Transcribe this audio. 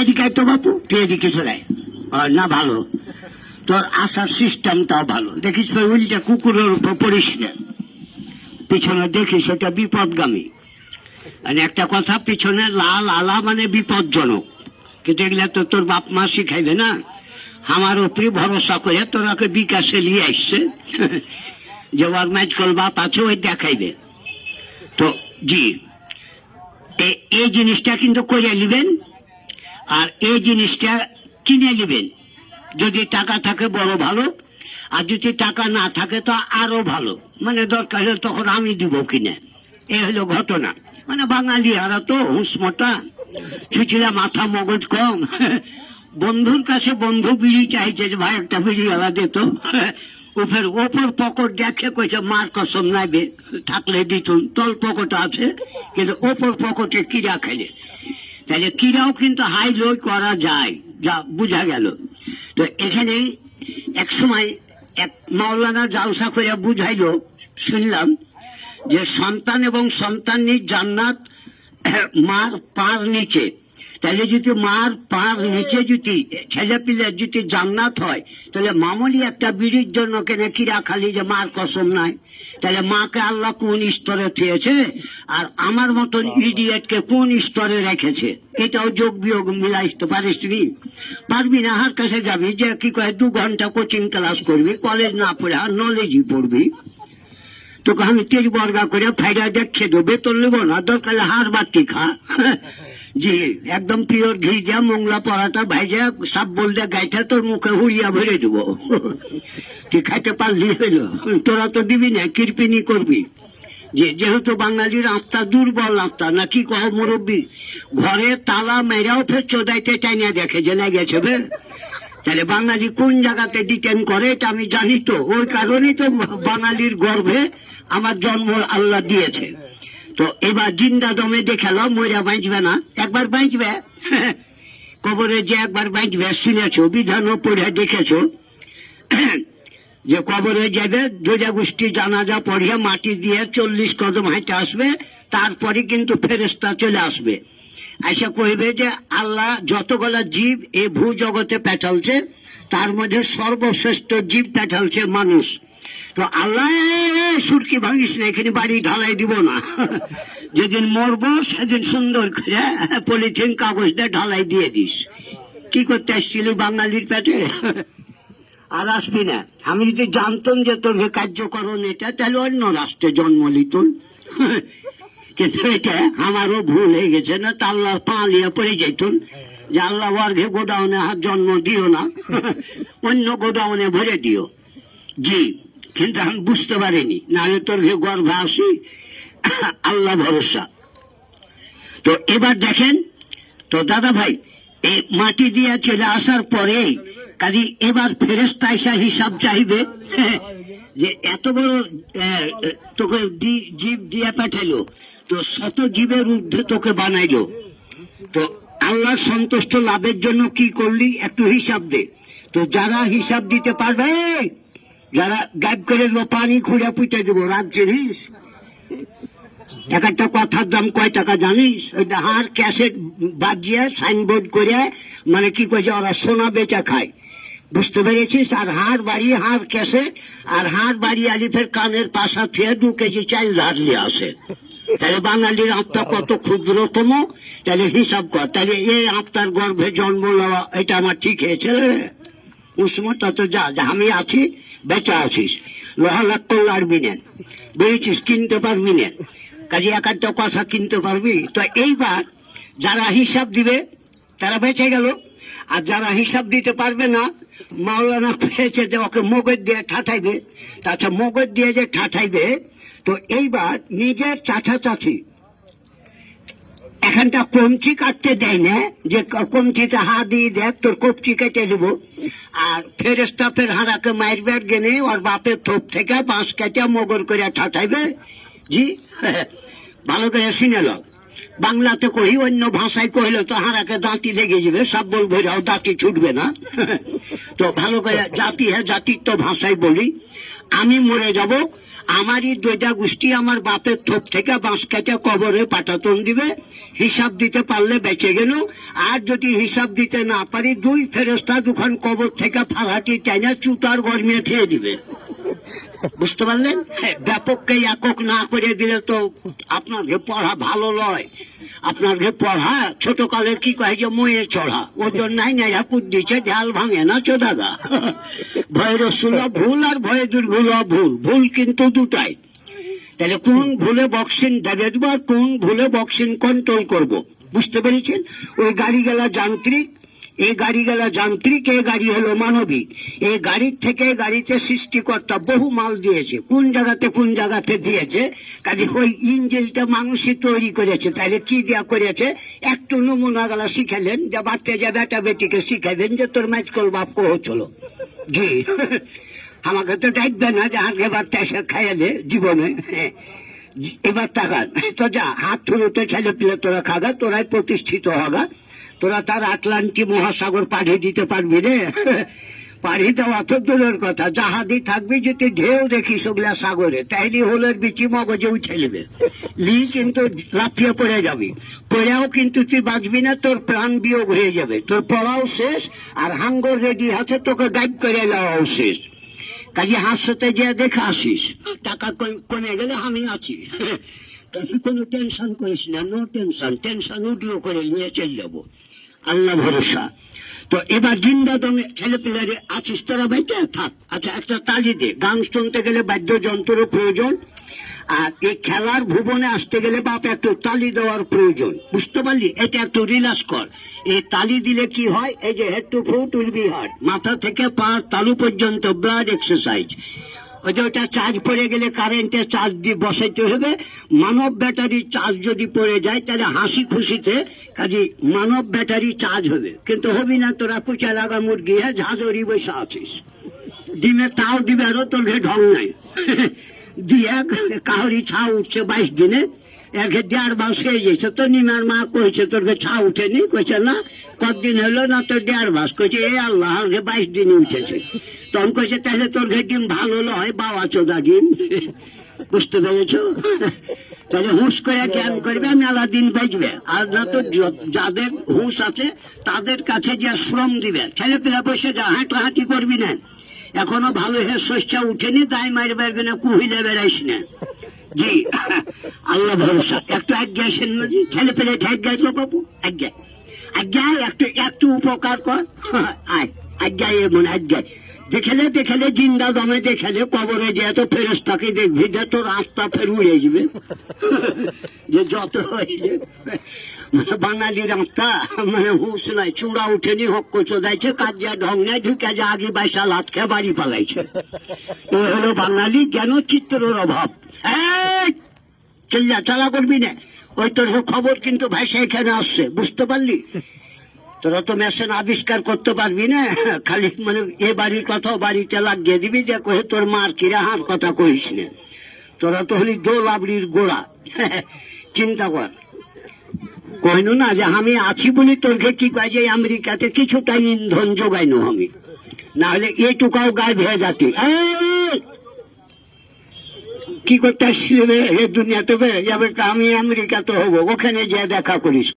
এদিকে তো বাপু, তুই এদিকে চলে না ভালো, তোর আসার ভালো। দেখিস কুকুরের উপর পড়িস না। পিছনে দেখিস বিপদগামী। একটা কথা, পিছনে লাল আলা মানে কিন্তু তো তোর বাপ মা শিখাইবে না? আমার উপরে ভরসা করে তোরাকে বিকাশে নিয়ে আসছে। যে ওর ম্যাচকল বাপ আছে, ওই দেখাইবে। তো জি এই জিনিসটা কিন্তু করে নেবেন। আর এই জিনিসটা কিনে নেবেন। যদি টাকা থাকে বড় ভালো, আর যদি টাকা না থাকে তো আরও ভালো। মানে দরকার হলে তখন আমি দিব কিনে। এই হলো ঘটনা। মানে বাঙালি হারা তো হুঁসমটা ছুচিলা মাথা মগজ কম। বন্ধুর কাছে বন্ধু বিড়ি চাইছে যে ভাই একটা বিড়ি আলা দিত ওপর ওপর পকট দেখে কইছে, মার কসম নাইবে থাকলে দিত তল পকট আছে, কিন্তু ওপর পকটে কিরা খেলে তাহলে কিরাও কিন্তু হাই লো করা যায়, যা বোঝা গেল। তো এখানে এক সময় এক মাওলানা জালসা করে বুঝাইল, শুনলাম যে সন্তান এবং সন্তান সন্তানের জান্নাত, মার পার নিচে। তাহলে যদি মার পার নিচে যদি ছেলে পিলের যদি জান্নাত হয় তাহলে মামুলি একটা বিড়ির জন্য কেনে কিরা খালি যে মার কসম নাই? তাহলে মাকে আল্লাহ কোন স্তরে থিয়েছে? আর আমার মতন ইডিয়েটকে কোন স্তরে রেখেছে? এটাও যোগ বিয়োগ মিলাইতে পারিস তুই পারবি না হার কাছে যাবি যে কি কয় দু ঘণ্টা কোচিং ক্লাস করবি কলেজ না পড়ে আর নলেজই পড়বি। তোকে আমি তেজ বর্গা করে ফাইডা দেখে দেবো বেতন নেব না দরকার হাড় বাটি খা। জি, একদম পিওর ঘি দিয়া মংলা পরাটা ভাইজা, সাপ বল দিয়ে গাইটা তোর মুখে হুড়িয়া ভরে দেবো। তুই খাইতে পারলি হইল। তোরা তো দিবি না কৃপিনি করবি? যে, যেহেতু বাঙালির আত্মা দুর্বল আত্মা নাকি কহ মুরব্বী? ঘরে তালা মেরাও ফের চোদাইতে টাইনা দেখে যে লেগেছে বে। তাহলে বাঙালি কোন জায়গাতে ডিটেন করে, এটা আমি জানি তো। ওই কারণেই তো বাঙালির গর্ভে আমার জন্ম আল্লাহ দিয়েছে। তো এবার জিন্দা দমে দেখালাম মরিয়া বাঁচবে না। একবার বাঁচবে। কবরে যে একবার বাঁচবে, শুনেছো, বিধানও পড়ে দেখেছ। যে কবরে যাবে দুজা গোষ্ঠী জানাজা পড়িয়ে মাটি দিয়ে চল্লিশ কদম হাঁটে আসবে, তারপরে কিন্তু ফেরেস্তা চলে আসবে। আশা কইবে যে, আল্লাহ যতগুলা জীব এ ভূ জগতে পেঠালছে, তার মধ্যে সর্বশ্রেষ্ঠ জীব পেঠালছে মানুষ। তো আল্লাহ, সুরকি ভাঙিস না, এখানে বাড়ি ঢালাই দিব না। যেদিন মরবো, সেদিন সুন্দর করে পলিথিন, কাগজ দিয়ে ঢালাই দিয়ে দিস। কি করতে আসছিলি বাঙালির পেটে? আর আসবি না। আমি যদি জানতাম যে তোর কার্যকরণ এটা, তাহলে অন্য রাষ্ট্রে জন্ম লিতুন কিন্তু এটা আমারও ভুল হয়ে গেছে না, তা আল্লাহ পালিয়ে পড়ে যেতুন যে আল্লাহ ওয়ার্ঘে গোডাউনে হাত জন্ম দিও না, অন্য গোডাউনে ভরে দিও। জি। কিন্তু আমি বুঝতে পারিনি। নাহলে তোর গর্ভে আসি আল্লাহ ভরসা। তো এবার দেখেন, তো দাদা ভাই এই মাটি দিয়ে চলে আসার পরে কাজে এবার ফেরেস্তা হিসাব চাইবে, যে এত বড় তোকে জীব দিয়ে পাঠাইলো তো শত জীবের ঊর্ধ্বে তোকে বানাইলো। তো আল্লাহ সন্তুষ্ট লাভের জন্য কি করলি, একটু হিসাব দে। তো যারা হিসাব দিতে পারবে যারা গাইব করে পানি খুঁড়ে পুঁতে দেবো, রাত জিনিস এক একটা কথার দাম কয় টাকা জানিস? ওই হার ক্যাসেট বাজিয়ে সাইনবোর্ড করে মানে কি কইছে ওরা সোনা বেচা খায়। বুঝতে পেরেছিস? আর হাড় বাড়ি হাড় ক্যাসে আর হাড় বাড়ি আলিফের কানের পাশা থেকে দু কেজি চাল ধার নিয়ে আসে। তাহলে বাঙালির আত্মা কত ক্ষুদ্রতম তাহলে হিসাব কর। তাহলে এই আত্মার গর্ভে জন্ম নেওয়া, এটা আমার ঠিক হয়েছে? উসমত তত যা যা আমি আছি বেঁচে আছিস লোহা করলে আরবি না বুঝেছিস কিনতে পারবি না কাজে এক একটা কথা কিনতে পারবি তো এইবার যারা হিসাব দিবে তারা বেঁচে গেল আর যারা হিসাব দিতে পারবে না মাওলানা পেয়েছে যে ওকে মগজ দিয়ে ঠাঠাইবে তাছাড়া মগজ দিয়ে যে ঠাঠাইবে তো এইবার নিজের চাচা চাচি এখানটা কমচি কাটতে দেয় না, যে কমচিতে হা দিয়ে দেখ তোর কপচি কেটে দেব। আর ফেরেস্তা ফের হারাকে মারবার গেনে ওর বাপের থোপ থেকে বাঁশ কেটে মগর করে ঠাঠাইবে জি? ভালো করে শুনে লো বাংলাতে কহি অন্য ভাষায় কহিলে তো হারাকে দাঁতি লেগে যাবে, সব বলবে দাঁতি ছুটবে না। তো ভালো করে জাতি হ্যাঁ জাতির তো ভাষায় বলি। আমি মরে যাব। আমারই দুইটা গোষ্ঠী আমার বাপের থোপ থেকে বাঁশ কেটে কবরে পাঠাতন দিবে। হিসাব দিতে পারলে বেঁচে গেল। আর যদি হিসাব দিতে না পারি, দুই ফেরস্তা দুখান কবর থেকে ফালাটি টাইনা চুতার গরমিয়ে খেয়ে দিবে। বুঝতে পারলেন? হ্যাঁ, ব্যাপককে একক না করে দিলে তো আপনাকে পড়া ভালো লয় আপনাকে পড়া ছোট কালে কি কয় যে ময়ে চড়া? ওজন নাই নেড়া কুদ দিচ্ছে ঢাল ভাঙে না চোদাগা ভয়ের রসুলা ভুল আর ভয়ে দুর্গুলা ভুল ভুল কিন্তু দুটাই। তাহলে কোন ভুলে বক্সিং দেবে দেবো আর কোন ভুলে বক্সিং কন্ট্রোল করব? বুঝতে পেরেছেন? ওই গাড়ি গেলা যান্ত্রিক এই গাড়ি গেলা যান্ত্রিক এই গাড়ি হলো মানবিক। এই গাড়ির থেকে গাড়িতে সৃষ্টিকর্তা বহু মাল দিয়েছে। কোন জায়গাতে কোন জায়গাতে দিয়েছে? কাজে ওই ইঞ্জিনটা মানুষই তৈরি করেছে। তাহলে কি দেয়া করেছে? একটু নমুনা গেলা শিখালেন, যে বাচ্চা যে বেটা বেটিকে শিখাবেন যে তোর ম্যাচ কল বাপ কহ জি। আমাকে তো ডাকবে না যে আগে বাচ্চা এসে খাইয়ালে জীবনে। এবার তাকান। তো যা, হাত ধুলোতে ছেলে পিলে তোরা খাগা, তোরাই প্রতিষ্ঠিত হগা। তোরা তার আটলান্টি মহাসাগর পাঠিয়ে দিতে পারবি রে? পাড়ি দেওয়া তো দূরের কথা। জাহাদি থাকবি যদি ঢেউ দেখিস ওগুলা সাগরে, তাইলে হোলের বিচি মগজে উঠে নেবে। লি কিন্তু লাফিয়ে পড়ে যাবি। পড়েও কিন্তু তুই বাঁচবি না, তোর প্রাণ বিয়োগ হয়ে যাবে। তোর পড়াও শেষ, আর হাঙ্গর রেডি আছে, তোকে গাইড করে দেওয়াও শেষ। কাজে হাসতে যে দেখে আসিস। টাকা কম- গেলে আমি আছি। কাজে কোনো টেনশন করিস না, নো টেনশন। টেনশন উঠল করে নিয়ে চলে যাব। আল্লাহ ভরসা। তো এবার জিন্দা দমে ছেলে পেলারে আছিস তোরা বেঁচে থাক। আচ্ছা একটা তালি দে। গান শুনতে গেলে বাদ্যযন্ত্রের প্রয়োজন, আর এই খেলার ভুবনে আসতে গেলে বাপ একটু তালি দেওয়ার প্রয়োজন। বুঝতে পারলি? এটা একটু রিল্যাক্স কর। এই তালি দিলে কি হয়? এই যে head to foot will be hard মাথা থেকে পা, তালু পর্যন্ত ব্লাড এক্সারসাইজ। যে ওটা চার্জ পড়ে গেলে কারেন্টে চার্জ দিয়ে বসাইতে হবে। মানব ব্যাটারি চার্জ যদি পড়ে যায়, তাহলে হাসি খুশিতে কাজে মানব ব্যাটারি চার্জ হবে। কিন্তু হবি না, তোরা কুচা লাগা মুরগি হ্যাঁ? ঝাঁঝরি বসে আছিস। দিনে তাও দিবে, আরও তোর ঢং নাই। দিয়ে কাহরি ছা উঠছে বাইশ দিনে। ঘে দেড় মাস হয়ে গেছে তো নিমার মা কইছে তোর ছা উঠেনি? কইছে, না, কতদিন হলো না তোর দেড় মাস কইছে, এ আল্লাহ ওর বাইশ দিনে উঠেছে। তখন কইছে তাহলে তোর ঘে ডিম ভালো লয়, বাবা চোদা ডিম বুঝতে পেরেছ? তাহলে হুঁশ করে জ্ঞান করবে, মেলা দিন বাঁচবে। আর না তো যাদের হুঁশ আছে, তাদের কাছে যে শ্রম দিবে। ছেলে পেলা বসে যা হাঁটাহাঁটি করবি না। এখনও ভালো হে শস্যা উঠেনি, তাই মারি পারবে না কুহিলে বেড়াইস না। জি, আল্লাহ ভরসা। একটু আজ্ঞা আসেন না জি। ছেলে পেলে আজ্ঞা আছে বাবু আজ্ঞা আজ্ঞা একটু একটু উপকার কর। আয় আজ্ঞা এ মনে আজ্ঞা দেখেলে দেখেলে জিন্দা দমে দেখেলে কবরে যে এত ফেরস্তাকে দেখবি, যে তোর রাস্তা ফের উড়ে যাবে। যে যত হইলে। মানে বাঙালির রাস্তা মানে হুঁশ নাই, চূড়া উঠেনি হক চোদাইছে, কাজিয়া ঢং নাই ঢুকে যা, আগে বাইসা লাত খেয়ে বাড়ি পালাইছে। এ হলো বাঙালি জ্ঞান চিত্রের অভাব। চল্লা, চালা করবি না। ওই তোর খবর কিন্তু ভাইসা এখানে আসছে, বুঝতে পারলি? তোরা তো মেশিন আবিষ্কার করতে পারবি না। খালি মানে এ বাড়ির কথা বাড়িতে লাগিয়ে দিবি যে কহে তোর মার কিরা হার কথা কহিস না। তোরা তো হলি দোল আবড়ির গোড়া। চিন্তা কর। কইনু না যে, আমি আছি বলি তোরকে কি কয় যে, আমেরিকাতে কিছুটা ইন্ধন যোগাইনু আমি। না হলে এইটুকাও গায়ে ভেয়ে যাতি কি করতে আসছিল দুনিয়াতে আমি আমেরিকাতে হব। ওখানে যে দেখা করিস।